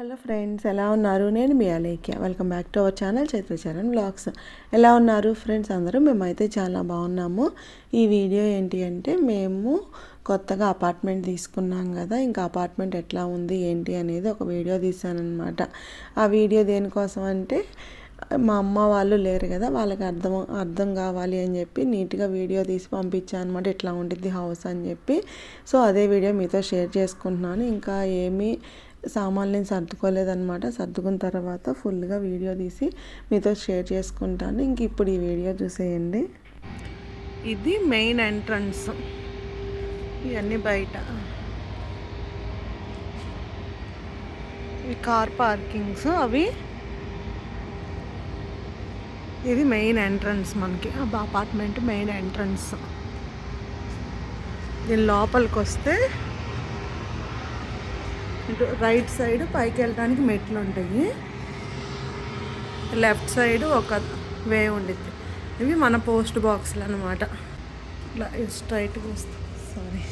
Hello friends ఎలా ఉన్నారు? నేను మీ Alekhya. Welcome back to our channel Chaitracharan blogs ఎలా ఉన్నారు ఫ్రెండ్స్ అందరూ? మేమైతే చాలా బాగున్నాము. ఈ వీడియో ఏంటి అంటే మేము కొత్తగా అపార్ట్మెంట్ తీసుకున్నాం కదా ఇంకా అపార్ట్మెంట్ ఎట్లా ఉంది ఏంటి అనేది ఒక వీడియో తీసానమాట ఆ వీడియో దేనికోసం అంటే మా అమ్మ వాళ్ళు లేరు కదా వాళ్ళకి అర్థం అర్థం కావాలి అని చెప్పి నీట్గా వీడియో తీసి పంపించాను అనమాట ఇట్లా ఉంటుంది హౌస్ అని చెప్పి. సో అదే వీడియో మీతో షేర్ చేసుకుంటున్నాను. ఇంకా ఏమీ సామాన్లు నేను సర్దుకోలేదనమాట సర్దుకున్న తర్వాత ఫుల్గా వీడియో తీసి మీతో షేర్ చేసుకుంటాను. ఇంక ఇప్పుడు ఈ వీడియో చూసేయండి. ఇది మెయిన్ ఎంట్రన్స్. ఇవన్నీ బయట. ఈ కార్ పార్కింగ్స్ అవి. ఇది మెయిన్ ఎంట్రన్స్ మనకి. Apartment main entrance. దీని లోపలికి వస్తే ఇటు రైట్ సైడ్ పైకి వెళ్ళడానికి మెట్లు ఉంటాయి లెఫ్ట్ సైడ్ ఒక వే ఉండిద్ది. ఇవి మన పోస్ట్ బాక్స్లు అనమాట ఇట్లా స్ట్రైట్గా వస్తుంది సారీ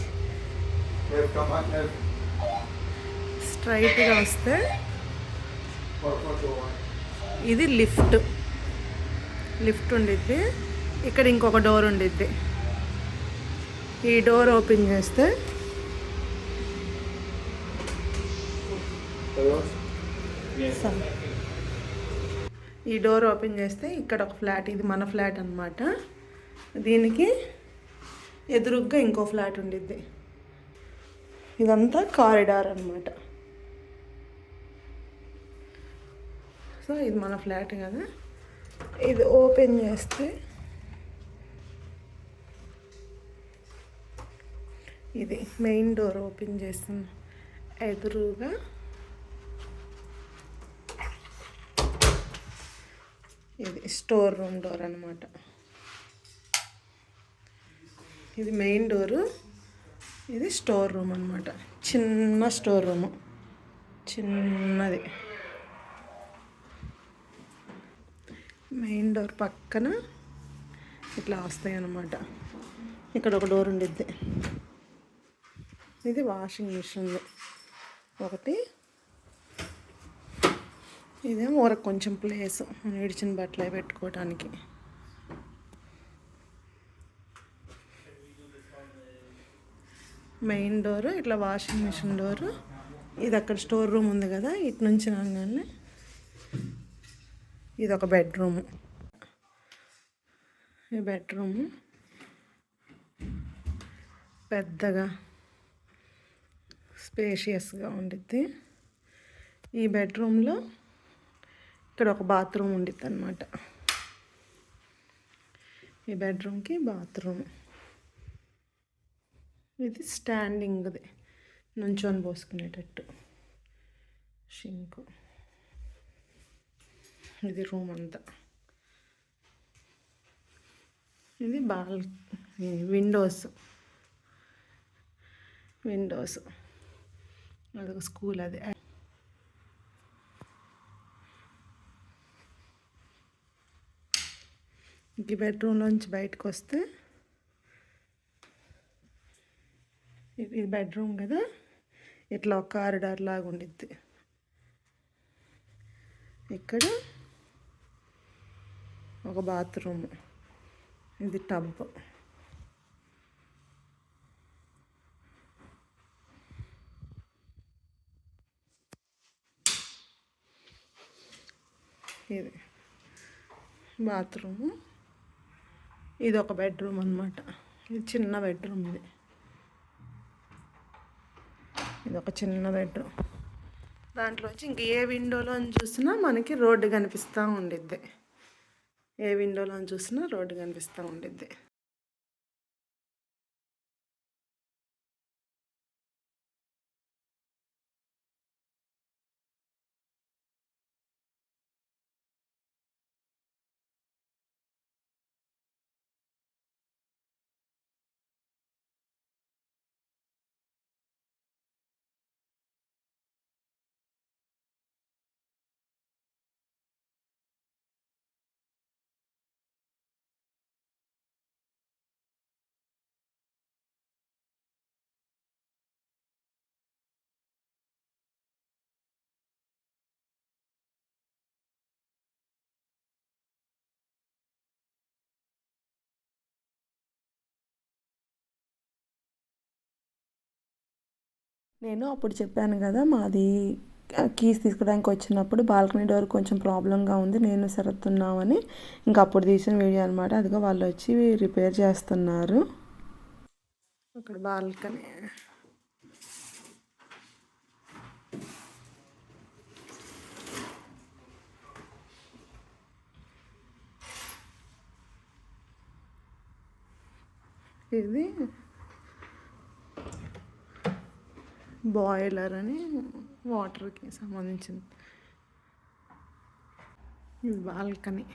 స్ట్రైట్గా వస్తే ఇది లిఫ్ట్. లిఫ్ట్ ఉండిద్ది. ఇక్కడ ఇంకొక డోర్ ఉండిద్ది. ఈ డోర్ ఓపెన్ చేస్తే ఈ డోర్ ఓపెన్ చేస్తే ఇక్కడ ఒక ఫ్లాట్ ఇది మన ఫ్లాట్ అనమాట దీనికి ఎదురుగ్గా ఇంకో ఫ్లాట్ ఉండిద్ది. ఇదంతా కారిడార్ అనమాట సో ఇది మన ఫ్లాట్ కదా. ఇది ఓపెన్ చేస్తే ఇది మెయిన్ డోర్ ఓపెన్ చేస్తుంది ఎదురుగా ఇది స్టోర్ రూమ్ డోర్ అనమాట ఇది మెయిన్ డోరు. ఇది స్టోర్ రూమ్ అనమాట చిన్న స్టోర్ రూము. చిన్నది. మెయిన్ డోర్ పక్కన ఇట్లా వస్తాయి అన్నమాట. ఇక్కడ ఒక డోర్ ఉండిద్ది. ఇది వాషింగ్ మిషన్ ఒకటి ఇదేమో ఊరకు కొంచెం ప్లేస్ విడిచిన బట్టలు పెట్టుకోవడానికి మెయిన్ డోరు ఇట్లా వాషింగ్ మిషన్ డోరు. ఇది అక్కడ స్టోర్ రూమ్ ఉంది కదా ఇటు నుంచి రాగానే ఇది ఒక బెడ్రూమ్. ఈ బెడ్రూమ్ పెద్దగా స్పేషియస్గా ఉండిద్ది. ఈ బెడ్రూమ్లో ఇక్కడ ఒక బాత్రూమ్ ఉండిద్ది అనమాట ఈ బెడ్రూమ్కి బాత్రూమ్. ఇది స్టాండింగ్ది. నుంచొని పోసుకునేటట్టు. షింకు. ఇది రూమ్ అంతా ఇది బాల్ విండోస్. విండోస్. అదొక స్కూల్ అది. ఇంక బెడ్రూమ్లోంచి బయటకు వస్తే ఇది బెడ్రూమ్ కదా ఇట్లా ఒక కారిడార్ లాగా ఉండిద్ది. ఇక్కడ ఒక బాత్రూమ్ ఇది టబ్ ఇది బాత్రూము ఇది ఒక బెడ్రూమ్ అనమాట ఇది చిన్న బెడ్రూమ్ ఇది. ఇది ఒక చిన్న బెడ్రూమ్. దాంట్లోంచి ఇంక ఏ విండోలో చూసినా మనకి రోడ్డు కనిపిస్తూ ఉండిద్ది. ఏ విండోలో చూసినా రోడ్డు కనిపిస్తూ ఉండిద్ది. నేను అప్పుడు చెప్పాను కదా మాది కీస్ తీసుకోవడానికి వచ్చినప్పుడు బాల్కనీ డోర్ కొంచెం ప్రాబ్లంగా ఉంది నేను సరుతున్నామని ఇంకా అప్పుడు తీసిన వీడియో అనమాట అదిగో వాళ్ళు వచ్చి రిపేర్ చేస్తున్నారు. అక్కడ బాల్కనీ. ఇది బాయిలర్ అని వాటర్కి సంబంధించింది. ఇది బాల్కనీ.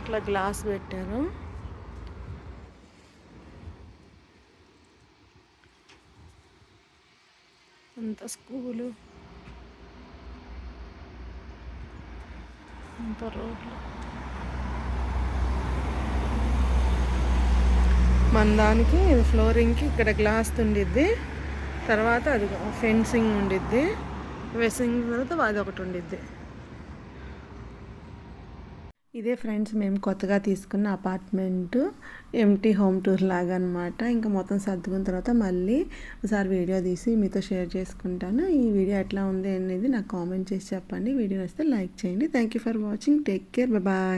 ఇట్లా గ్లాస్ పెట్టారు. అంత స్కూలు. అంత రోడ్లు. మన దానికి ఫ్లోరింగ్కి ఇక్కడ గ్లాస్ ఉండిద్ది. తర్వాత అది ఫెన్సింగ్ ఉండిద్ది. వెసింగ్ తర్వాత అది ఒకటి ఉండిద్ది. ఇదే ఫ్రెండ్స్ మేము కొత్తగా తీసుకున్న అపార్ట్మెంట్ ఎంటీ హోమ్ టూర్ లాగా అనమాట ఇంకా మొత్తం సర్దుకున్న తర్వాత మళ్ళీ ఒకసారి వీడియో తీసి మీతో షేర్ చేసుకుంటాను. ఈ వీడియో ఎట్లా ఉంది అనేది నాకు కామెంట్ చేసి చెప్పండి. వీడియో వస్తే లైక్ చేయండి. Thank you for watching take care bye